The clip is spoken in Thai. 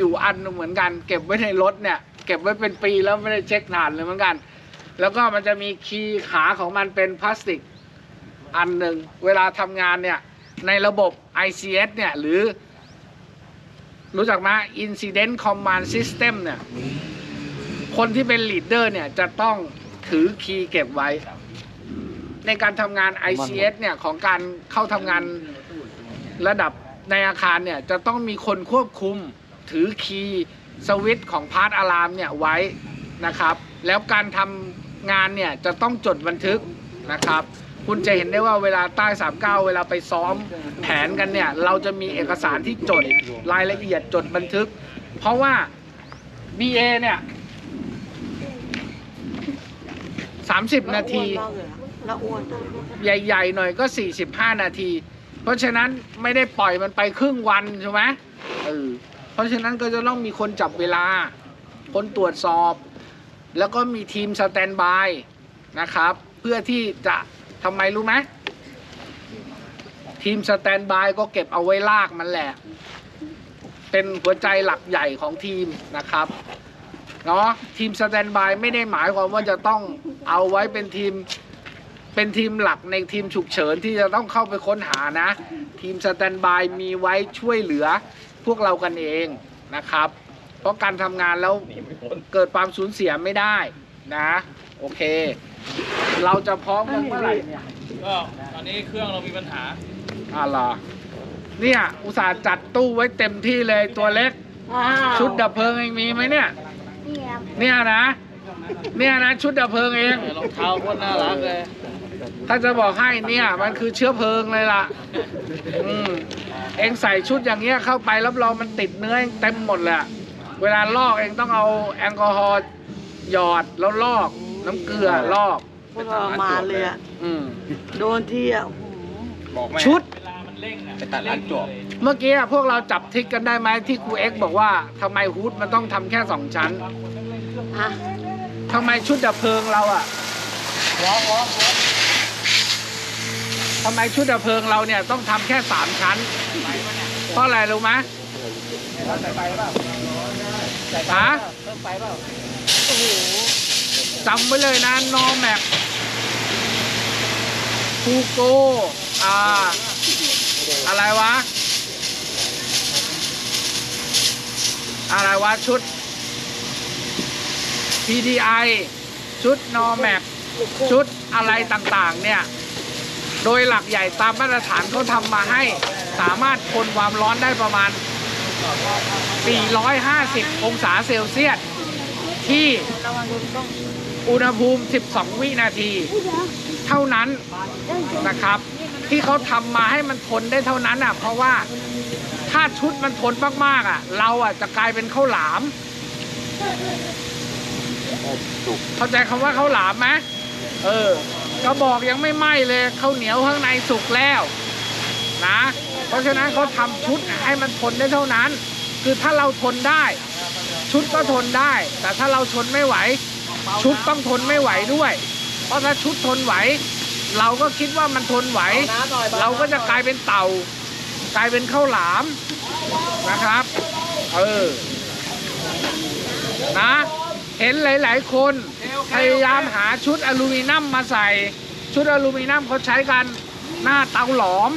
อยู่อันหนึ่งเหมือนกัน เก็บไว้ในรถเนี่ย เก็บไว้เป็นปีแล้วไม่ได้เช็คฐานเลยเหมือนกัน แล้วก็มันจะมีคีย์ขาของมันเป็นพลาสติกอันหนึ่งเวลาทำงานเนี่ย ในระบบ ICS เนี่ย หรือ รู้จักไหม Incident Command System เนี่ย คนที่เป็นลีดเดอร์เนี่ย จะต้องถือคีย์เก็บไว้ ในการทำงาน ICS เนี่ย ของการเข้าทำงานระดับในอาคารเนี่ย จะต้องมีคนควบคุม ถือคีย์สวิตช์ของพาร์ทอะลามเนี่ยไว้นะครับ แล้วการทำงานเนี่ยจะต้องจดบันทึกนะครับ คุณจะเห็นได้ว่าเวลาใต้ 39 เวลาไปซ้อมแผนกันเนี่ย เราจะมีเอกสารที่จดรายละเอียดจดบันทึก เพราะว่า BA เนี่ย 30 นาทีละอ้วนใหญ่ๆ หน่อยก็ 45 นาที เพราะฉะนั้นไม่ได้ปล่อยมันไปครึ่งวันใช่ไหมเออ ราะฉะนั้นก็จะต้องมีคนจับเวลา คนตรวจสอบ แล้วก็มีทีมสแตนบายนะครับ เพื่อที่จะทำไมรู้ไหมทีมสแตนบายก็เก็บเอาไว้ลากมันแหละ เป็นหัวใจหลักใหญ่ของทีมนะครับเนาะทีมสแตนบายไม่ได้หมายความว่าจะต้องเอาไว้เป็นทีมเป็นทีมหลักในทีมฉุกเฉินที่จะต้องเข้าไปค้นหานะ ทีมสแตนบายมีไว้ช่วยเหลือ วกเรากันเองนะครับ เพราะการทำงานแล้วเกิดความสูญเสียไม่ได้นะ โอเค เราจะพร้อมกันเมื่อไหร่เนี่ยก็ตอนนี้เครื่องเรามีปัญหาอ่าเหรอเนี่ยอุตส่าห์จัดตู้ไว้เต็มที่เลยตัวเล็กอ้าวชุดดับเพลิงเองมีไหมเนี่ย เนี่ยนะ เนี่ยนะชุดดับเพลิงเองรองเท้าโคตรน่ารักเลย ถ้าจะบอกให้เนี่ย มันคือเชื้อเพลิงเลยล่ะ อืม เองใส่ชุดอย่างเงี้ยเข้าไปรับรองมันติดเนื้อเองเต็มหมดเลยอะเวลาลอกเองต้องเอาแอลกอฮอล์หยอดแล้วลอกน้ำเกลือลอกพวกเรามาเลยอะอืมโดนที่อะบอกแม่ชุดเวลามันเร่งอะไปตัดร้านจวบเมื่อกี้อะพวกเราจับทิกกันได้ไหมที่ครูเอ็กซ์บอกว่าทำไมฮูดมันต้องทำแค่สองชั้นอะทำไมชุดดับเพลิงเราอะ ทำไมชุดดับเพลิงเราเนี่ยต้องทำแค่สามชั้น เพราะอะไรรู้ไหมฮะจำไว้เลยนะนอแม็กฟูโกอ่า อะไรวะ อะไรวะ ชุด PDI ชุด Normax ชุดอะไรต่างๆ เนี่ย โดยหลักใหญ่ตามมาตรฐานเขาทำมาให้สามารถทนความร้อนได้ประมาณ 450 องศาเซลเซียสที่อุณหภูมิ 12 วินาที เท่านั้นนะครับ ที่เขาทำมาให้มันทนได้เท่านั้นอะเพราะว่าถ้าชุดมันทนมากๆอะ เราอะจะกลายเป็นข้าวหลามเข้าใจคำว่าข้าวหลามไหมเออ กระบอกยังไม่ไหม้เลยข้าวเหนียวข้างในสุกแล้วนะ เพราะฉะนั้นเขาทำชุดให้มันทนได้เท่านั้น คือถ้าเราทนได้ ชุดก็ทนได้ แต่ถ้าเราทนไม่ไหว ชุดต้องทนไม่ไหวด้วย เพราะถ้าชุดทนไหว เราก็คิดว่ามันทนไหว เราก็จะกลายเป็นเต่า กลายเป็นข้าวหลามนะครับ เออ นะ เห็นหลาย ๆ คนพยายามหาชุดอลูมิเนียมมาใส่ ชุดอลูมิเนียมเขาใช้กันหน้าเตาหลอม